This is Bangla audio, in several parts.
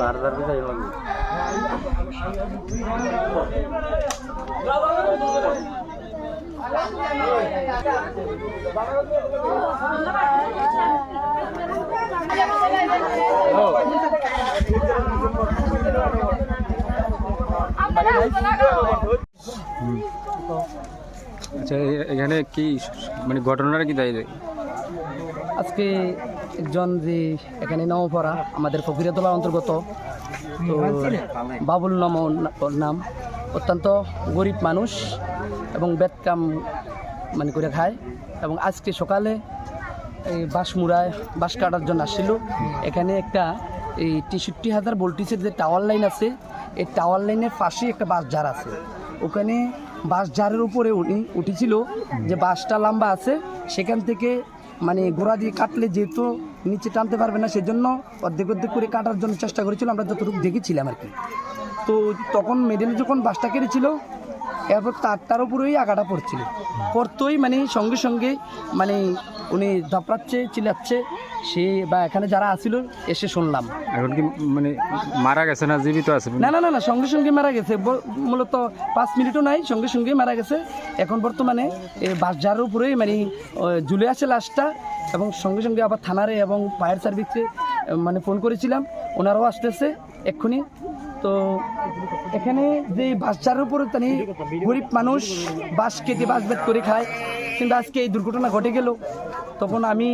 বারো হাজার পিছা লাগবে আচ্ছা এখানে কি মানে ঘটনাটা কি তাই আজকে একজন যে এখানে নবপড়া আমাদের ফকিরতলা অন্তর্গত, তো বাবুল নাম নাম। অত্যন্ত গরিব মানুষ এবং বেতকাম মানে করে খায়। এবং আজকে সকালে এই বাঁশ মুড়ায় বাঁশ কাটার জন্য আসছিল। এখানে একটা এই তেষট্টি হাজার ভোল্টেজের যে টাওয়ার লাইন আছে, এই টাওয়ার লাইনের পাশেই একটা বাস জার আছে। ওখানে বাস জারের উপরে উঠেছিল যে বাসটা লম্বা আছে, সেখান থেকে মানে ঘোড়া দিয়ে কাটলে যেহেতু নিচে টানতে পারবে না, সেজন্য অর্ধেক অর্ধেক করে কাটার জন্য চেষ্টা করেছিল, আমরা যতটুকু দেখেছিলাম আর কি। তো তখন মেডেল যখন বাসটা কেটেছিল এরপর তারটার উপরেই আগাটা পড়ছিল। পড়তই মানে সঙ্গে সঙ্গে মানে উনি ধাপড়াচ্ছে চিল্লাচ্ছে সে বা এখানে যারা আসিল এসে শুনলাম। এখন কি মানে মারা গেছে না জীবিত আছে? না না না না সঙ্গে সঙ্গে মারা গেছে। মূলত পাঁচ মিনিটও নাই সঙ্গে সঙ্গে মারা গেছে। এখন বর্তমানে এই বাসজারের উপরেই মানে ঝুলে আছে লাশটা এবং সঙ্গে সঙ্গে আবার থানারে এবং ফায়ার সার্ভিসে মানে ফোন করেছিলাম। ওনারাও আসতেছে এক্ষুনি তো এখানে যে বাসার উপরে তানি গরিব মানুষ বাস কেটে বাস বেদ করে খায়, কিন্তু আজকে এই দুর্ঘটনা ঘটে গেল। তখন আমি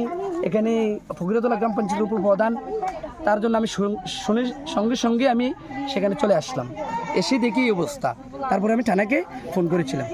এখানে ফকিরতলা গ্রাম পঞ্চায়েতের উপপ্রধান, তার জন্য আমি সঙ্গে সঙ্গে আমি সেখানে চলে আসলাম। এসে দেখি এই অবস্থা। তারপরে আমি থানাকে ফোন করেছিলাম।